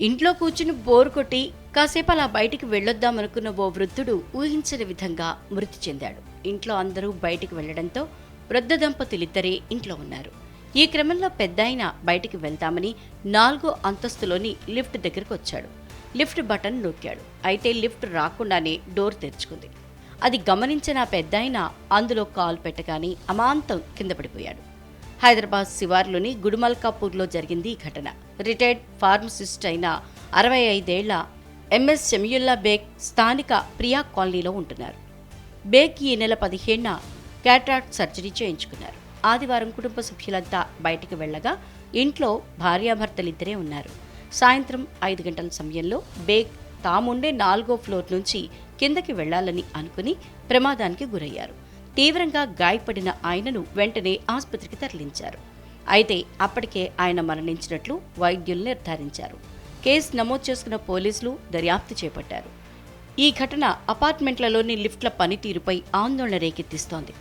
ఇంట్లో కూర్చుని బోర్ కొట్టి కాసేపు అలా బయటికి వెళ్ళొద్దామనుకున్న ఓ వృద్ధుడు ఊహించని విధంగా మృతి చెందాడు. ఇంట్లో అందరూ బయటికి వెళ్ళడంతో వృద్ధ దంపతులిద్దరే ఇంట్లో ఉన్నారు. ఈ క్రమంలో పెద్దాయన బయటికి వెళ్తామని నాలుగో అంతస్తులోని లిఫ్ట్ దగ్గరకు వచ్చాడు. లిఫ్ట్ బటన్ నొక్కాడు. అయితే లిఫ్ట్ రాకుండానే డోర్ తెరుచుకుంది. అది గమనించిన పెద్దాయన అందులో కాలు పెట్టగానే అమాంతం కింద పడిపోయాడు. హైదరాబాద్ శివార్లోని గుడుమల్కాపూర్లో జరిగింది ఈ ఘటన. రిటైర్డ్ ఫార్మసిస్ట్ అయిన అరవై ఐదేళ్ళ ఎంఎస్ షమియుల్లా బేగ్ స్థానిక ప్రియా కాలనీలో ఉంటున్నారు. బేగ్ ఈ నెల పదిహేడున క్యాట్రాక్ట్ సర్జరీ చేయించుకున్నారు. ఆదివారం కుటుంబ సభ్యులంతా బయటికి వెళ్ళగా ఇంట్లో భార్యాభర్తలిద్దరే ఉన్నారు. సాయంత్రం ఐదు గంటల సమయంలో బేగ్ తాముండే నాలుగో ఫ్లోర్ నుంచి కిందకి వెళ్ళాలని అనుకుని ప్రమాదానికి గురయ్యారు. తీవ్రంగా గాయపడిన ఆయనను వెంటనే ఆసుపత్రికి తరలించారు. అయితే అప్పటికే ఆయన మరణించినట్లు వైద్యులు నిర్ధారించారు. కేసు నమోదు చేసుకున్న పోలీసులు దర్యాప్తు చేపట్టారు. ఈ ఘటన అపార్ట్మెంట్లలోని లిఫ్ట్ల పనితీరుపై ఆందోళన రేకెత్తిస్తోంది.